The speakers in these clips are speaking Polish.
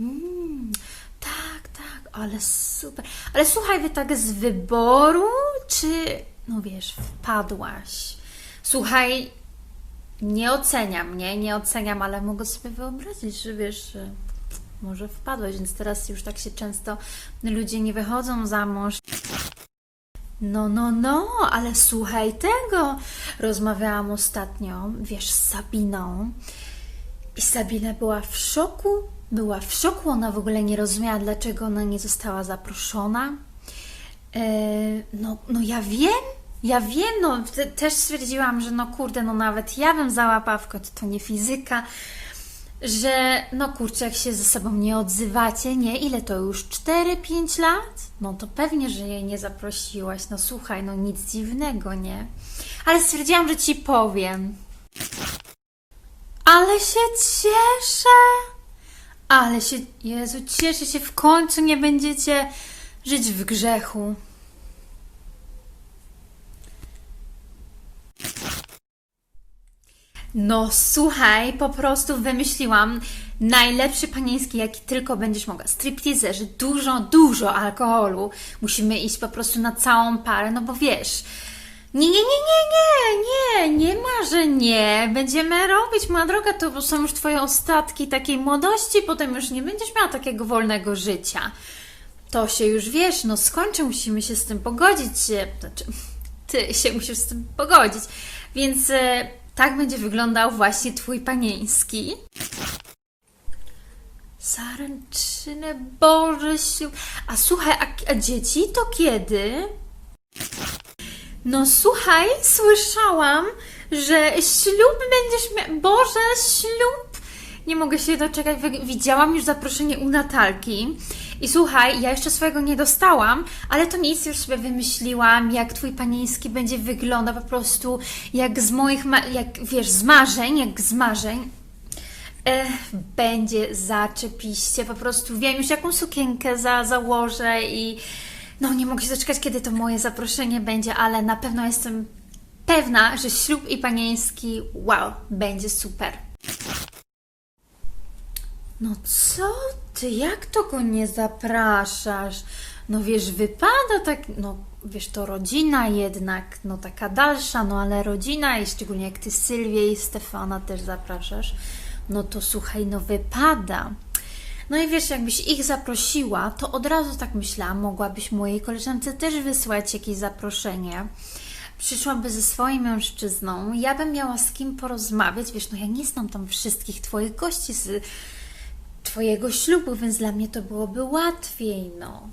Mm, tak, tak, ale super. Ale słuchaj, wy tak z wyboru, czy, no wiesz, wpadłaś? Słuchaj, nie oceniam, nie, nie oceniam, ale mogę sobie wyobrazić, że wiesz, że może wpadłeś, więc teraz już tak się często ludzie nie wychodzą za mąż. No, no, no, ale słuchaj tego. Rozmawiałam ostatnio, wiesz, z Sabiną. I Sabina była w szoku. Była w szoku, ona w ogóle nie rozumiała, dlaczego ona nie została zaproszona. E, no, no ja wiem, ja wiem, no te, też stwierdziłam, że no kurde, no nawet ja bym załapała, w końcu to nie fizyka, że no kurczę, jak się ze sobą nie odzywacie, nie? Ile to już? 4-5 lat? No to pewnie, że jej nie zaprosiłaś. No słuchaj, no nic dziwnego, nie? Ale stwierdziłam, że ci powiem. Ale się cieszę! Ale się, Jezu, cieszę się, w końcu nie będziecie żyć w grzechu. No słuchaj, po prostu wymyśliłam najlepszy panieński, jaki tylko będziesz mogła. Stripteaserzy, dużo, dużo alkoholu. Musimy iść po prostu na całą parę, no bo wiesz... Nie, nie, nie, nie, nie, nie, nie ma, że nie. Będziemy robić, moja droga, to są już twoje ostatki takiej młodości, potem już nie będziesz miała takiego wolnego życia. To się już wiesz, no skończy, musimy się z tym pogodzić. Znaczy, ty się musisz z tym pogodzić. Więc e, tak będzie wyglądał właśnie twój panieński. Zaręczyny, Boże ślub. A słuchaj, a, a dzieci to kiedy? No słuchaj, słyszałam, że ślub będziesz miał. Boże, ślub! Nie mogę się doczekać. Widziałam już zaproszenie u Natalki. I słuchaj, ja jeszcze swojego nie dostałam, ale to nic, już sobie wymyśliłam, jak twój panieński będzie wyglądał po prostu jak z moich, jak wiesz, z marzeń, jak z marzeń. Ech, będzie zaczepiście, po prostu wiem już jaką sukienkę za, założę i no nie mogę się doczekać, kiedy to moje zaproszenie będzie, ale na pewno jestem pewna, że ślub i panieński, wow, będzie super. No co ty, jak to go nie zapraszasz? No wiesz, wypada tak, no wiesz, to rodzina jednak, no taka dalsza, no ale rodzina i szczególnie jak ty Sylwię i Stefana też zapraszasz, no to słuchaj, no wypada. No i wiesz, jakbyś ich zaprosiła, to od razu tak myślałam, mogłabyś mojej koleżance też wysłać jakieś zaproszenie. Przyszłaby ze swoim mężczyzną, ja bym miała z kim porozmawiać, wiesz, no ja nie znam tam wszystkich Twoich gości z Twojego ślubu, więc dla mnie to byłoby łatwiej, no.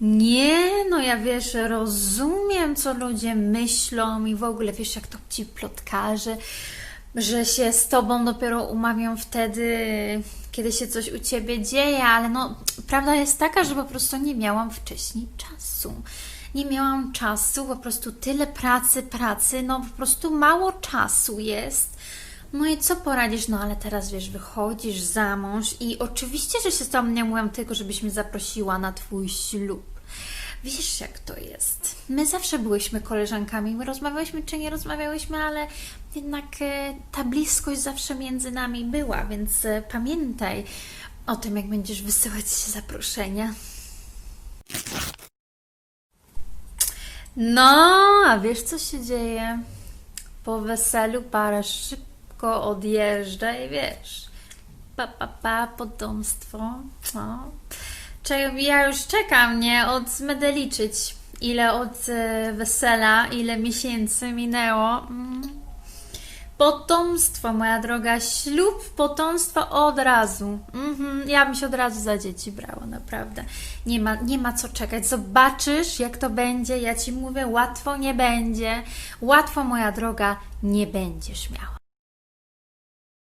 Nie, no ja wiesz, rozumiem, co ludzie myślą i w ogóle wiesz, jak to ci plotkarzy, że się z tobą dopiero umawiam wtedy, kiedy się coś u ciebie dzieje, ale no, prawda jest taka, że po prostu nie miałam wcześniej czasu. Nie miałam czasu, po prostu tyle pracy, pracy, no po prostu mało czasu jest. No i co poradzisz? No ale teraz wiesz, wychodzisz za mąż i oczywiście, że się z tobą nie mówiłam tylko, żebyś mnie zaprosiła na twój ślub. Wiesz, jak to jest. My zawsze byłyśmy koleżankami, my rozmawiałyśmy czy nie rozmawiałyśmy, ale jednak e, ta bliskość zawsze między nami była, więc e, pamiętaj o tym, jak będziesz wysyłać zaproszenia. No, a wiesz, co się dzieje? Po weselu para szybko odjeżdża i wiesz, pa, pa, pa, potomstwo. No. Ja już czekam, nie? Od będę ile od e, wesela, ile miesięcy minęło. Mm. Potomstwo, moja droga, ślub, potomstwo od razu. Mhm, Ja bym się od razu za dzieci brała, naprawdę. Nie ma, nie ma co czekać. Zobaczysz, jak to będzie. Ja ci mówię, łatwo nie będzie. Łatwo, moja droga, nie będziesz miała.